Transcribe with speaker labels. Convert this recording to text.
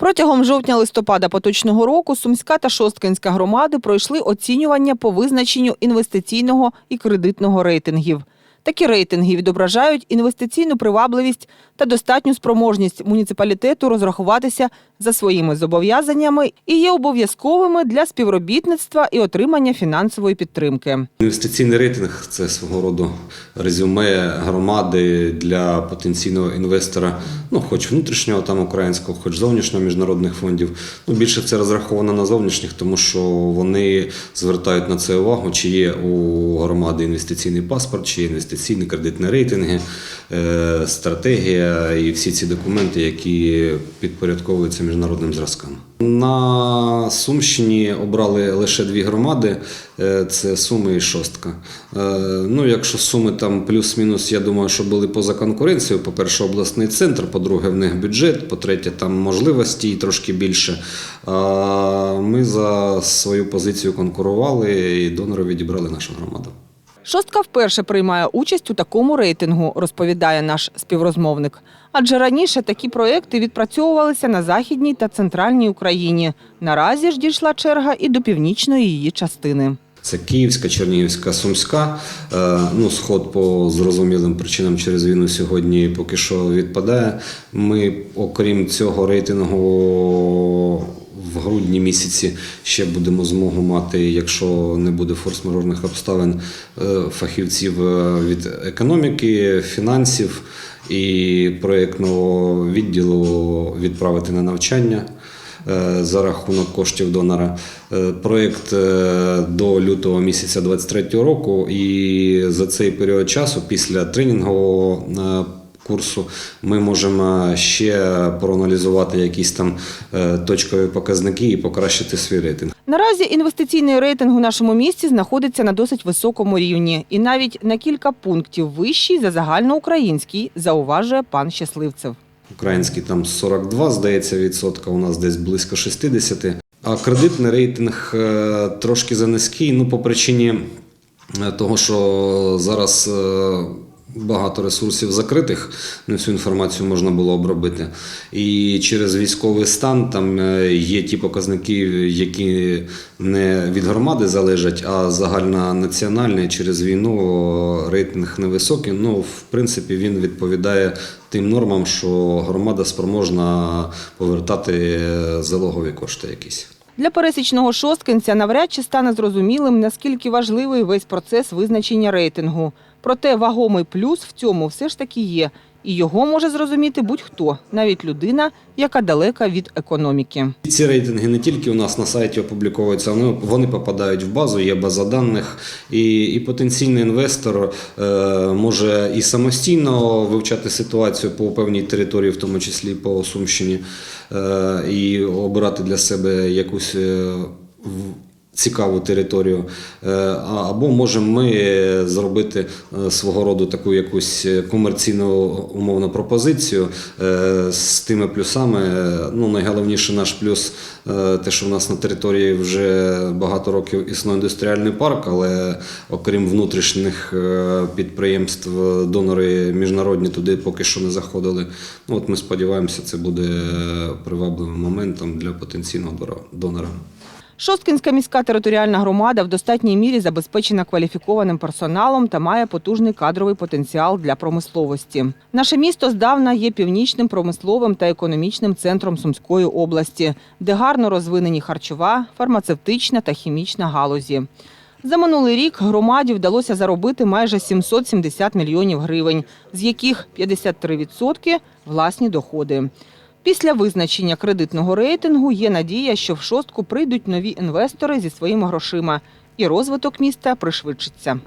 Speaker 1: Протягом жовтня-листопада поточного року Сумська та Шосткинська громади пройшли оцінювання по визначенню інвестиційного і кредитного рейтингів. Такі рейтинги відображають інвестиційну привабливість та достатню спроможність муніципалітету розрахуватися за своїми зобов'язаннями і є обов'язковими для співробітництва і отримання фінансової підтримки.
Speaker 2: Інвестиційний рейтинг це свого роду резюме громади для потенційного інвестора, ну хоч внутрішнього там українського, хоч зовнішнього міжнародних фондів. Ну більше це розраховано на зовнішніх, тому що вони звертають на це увагу, чи є у громади інвестиційний паспорт, чи є інвестиційні кредитні рейтинги, е, стратегія і всі ці документи, які підпорядковуються міжнародним зразкам. На Сумщині обрали лише дві громади: е, це Суми і Шостка. Е, Ну, якщо суми там плюс-мінус, я думаю, що були поза конкуренцією. По-перше, обласний центр, по-друге, в них бюджет, по-третє, там можливості і трошки більше. Ми за свою позицію конкурували і донори відібрали нашу громаду.
Speaker 1: Шостка вперше приймає участь у такому рейтингу, розповідає наш співрозмовник. Адже раніше такі проекти відпрацьовувалися на західній та центральній Україні. Наразі ж дійшла черга і до північної її частини.
Speaker 2: Це Київська, Чернігівська, Сумська. Е, Ну, сход по зрозумілим причинам через війну сьогодні поки що відпадає. Ми, окрім цього рейтингу, в грудні місяці ще будемо змогу мати, якщо не буде форс-мажорних обставин, е, фахівців е, від економіки, фінансів і проєктного відділу відправити на навчання е, за рахунок коштів донора. Проєкт до лютого місяця 2023 року, і за цей період часу, після тренінгового курсу, ми можемо ще проаналізувати якісь там е, точкові показники і покращити свій рейтинг.
Speaker 1: Наразі інвестиційний рейтинг у нашому місті знаходиться на досить високому рівні і навіть на кілька пунктів вищий за загальноукраїнський, зауважує пан Щасливцев.
Speaker 2: Український там 42, здається, відсотка, у нас десь близько 60. А кредитний рейтинг е, трошки занизький, ну по причині е, того, що зараз багато ресурсів закритих, не всю інформацію можна було обробити. І через військовий стан там е, є ті показники, які не від громади залежать, а загальнонаціональний через війну рейтинг невисокий. Ну, в принципі, він відповідає тим нормам, що громада спроможна повертати е, залогові кошти якісь.
Speaker 1: Для пересічного шосткинця навряд чи стане зрозумілим, наскільки важливий весь процес визначення рейтингу. Проте вагомий плюс в цьому все ж таки є, і його може зрозуміти будь-хто, навіть людина, яка далека від економіки.
Speaker 2: Ці рейтинги не тільки у нас на сайті опубліковуються, вони, вони попадають в базу, є база даних, і, і потенційний інвестор е, може і самостійно вивчати ситуацію по певній території, в тому числі по Сумщині, е, і обирати для себе якусь. е, Цікаву територію, Е, або можемо ми зробити е, свого роду таку якусь комерційну умовну пропозицію е, з тими плюсами. Ну, найголовніше наш плюс те, що в нас на території вже багато років існує індустріальний парк, але окрім внутрішніх підприємств, донори міжнародні туди поки що не заходили. Ну, от ми сподіваємося, це буде привабливим моментом для потенційного донора.
Speaker 1: Шосткинська міська територіальна громада в достатній мірі забезпечена кваліфікованим персоналом та має потужний кадровий потенціал для промисловості. Наше місто здавна є північним промисловим та економічним центром Сумської області, де гарно розвинені харчова, фармацевтична та хімічна галузі. За минулий рік громаді вдалося заробити майже 770 мільйонів гривень, з яких 53% – власні доходи. Після визначення кредитного рейтингу є надія, що в шостку прийдуть нові інвестори зі своїми грошима, і розвиток міста пришвидшиться.